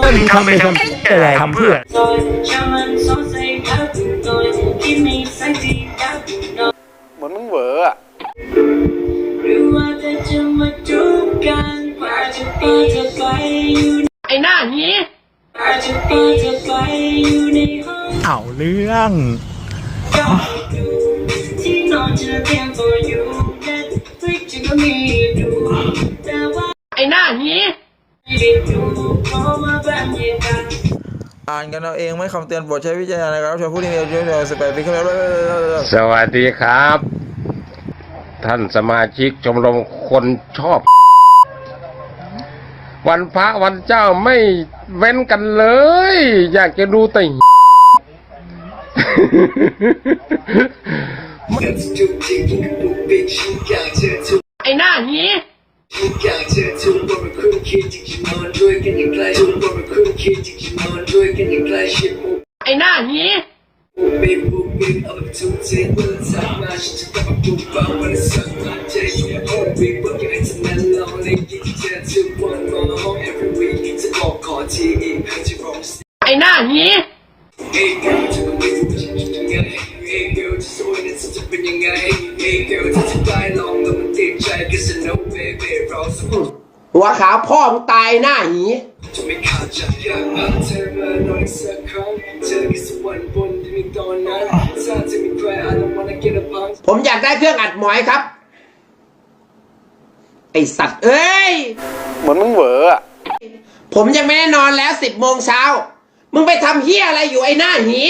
แล้วมึงทำไปทำอะไรทำเพื่อ เหมือนมึงเหวออะไอ้หน้านี้เอาเรื่องไอ้หน้านี้ อ่านกันเอาเองไม่คำเตือนโปรดใช้วิจารณญาณนะครับชมผู้ที่มีอายุสิบแปดปีขึ้นไปสวัสดีครับ ท่านสมาชิกชมรมคนชอบ วันพระวันเจ้าไม่เว้นกันเลย อยากจะดูแต่ไอ้หน้านี้ ไอ้หน้านี้ไอ้หน้านี้หัวขาวพ่อมึงตายหน้าหีจะไม่ขาดใจอยากพาเธอมาหน่อยสักครั้เจอกันสักวันบนที่มีตอนนั้นถ้าจะมีใคร I don't wanna get a punk ผมอยากได้เครื่องอัดหมอยครับ ไอสัตว์ เอ้ย เหมือนมึงเหวออะผมยังไม่ได้นอนแล้วสิบโมงเช้า มึงไปทำเฮียอะไรอยู่ไอ้หน้าหี